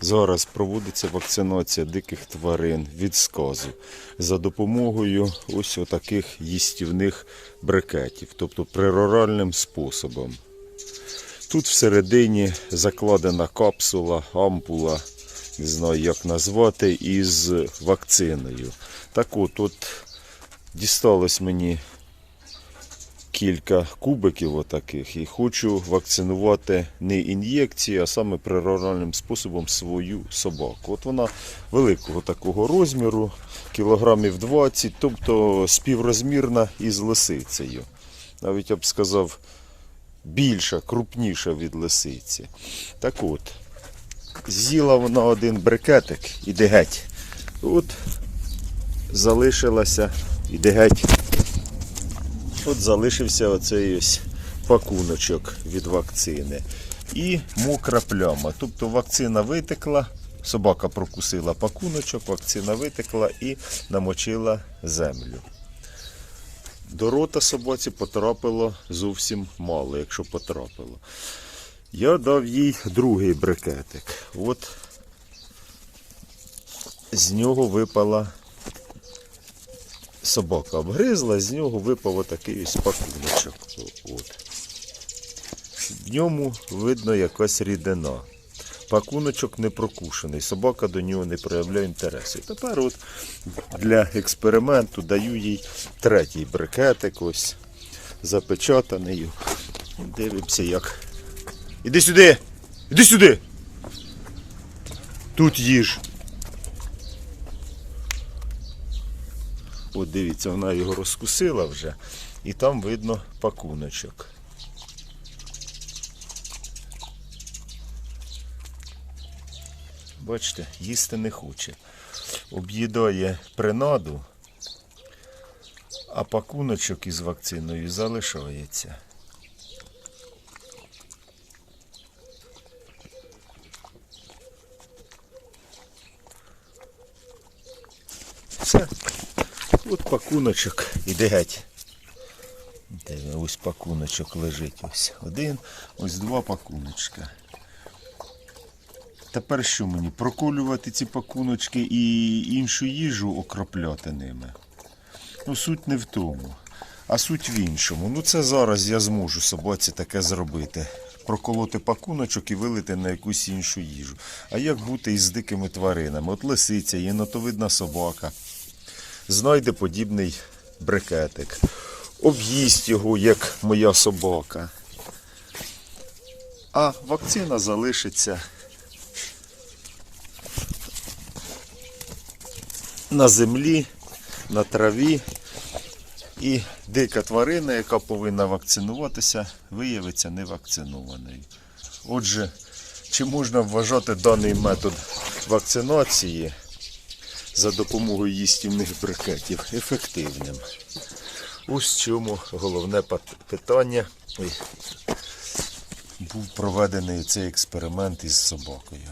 Зараз проводиться вакцинація диких тварин від сказу за допомогою ось отаких їстівних брикетів, тобто прироральним способом. Тут всередині закладена капсула, ампула, не знаю як назвати, із вакциною. Так от, от дісталось мені кілька кубиків отаких і хочу вакцинувати не ін'єкції, а саме природним способом свою собаку. От вона великого такого розміру, кілограмів 20, тобто співрозмірна із лисицею. Навіть я б сказав, більша, крупніша від лисиці. Так от, з'їла вона один брикетик, іде геть. От залишилася, іде геть. От залишився оцей ось пакуночок від вакцини. І мокра пляма. Тобто вакцина витекла, собака прокусила пакуночок, вакцина витекла і намочила землю. До рота собаці потрапило зовсім мало, якщо потрапило. Я дав їй другий брикетик. От з нього випала собака обгризла, з нього випав отакий ось пакуночок. От. В ньому видно якась рідина. Пакуночок не прокушений, собака до нього не проявляє інтересу. І тепер от для експерименту даю їй третій брикетик, ось запечатаний. Дивимося як. Іди сюди! Іди сюди! Тут їж. От дивіться, вона його розкусила вже, і там видно пакуночок. Бачите, їсти не хоче. Об'їдає принаду, а пакуночок із вакциною залишається. Все. От пакуночок іде геть. Ось пакуночок лежить. Ось один, ось два пакуночка. Тепер що мені? Проколювати ці пакуночки і іншу їжу окропляти ними. Ну, суть не в тому, а суть в іншому. Ну це зараз я зможу собаці таке зробити. Проколоти пакуночок і вилити на якусь іншу їжу. А як бути із дикими тваринами? От лисиця, єнотовидна собака знайде подібний брикетик, об'їсть його, як моя собака. А вакцина залишиться на землі, на траві. І дика тварина, яка повинна вакцинуватися, виявиться невакцинованою. Отже, чи можна вважати даний метод вакцинації за допомогою їстівних брикетів ефективним? Ось чому головне питання. Був проведений цей експеримент із собакою.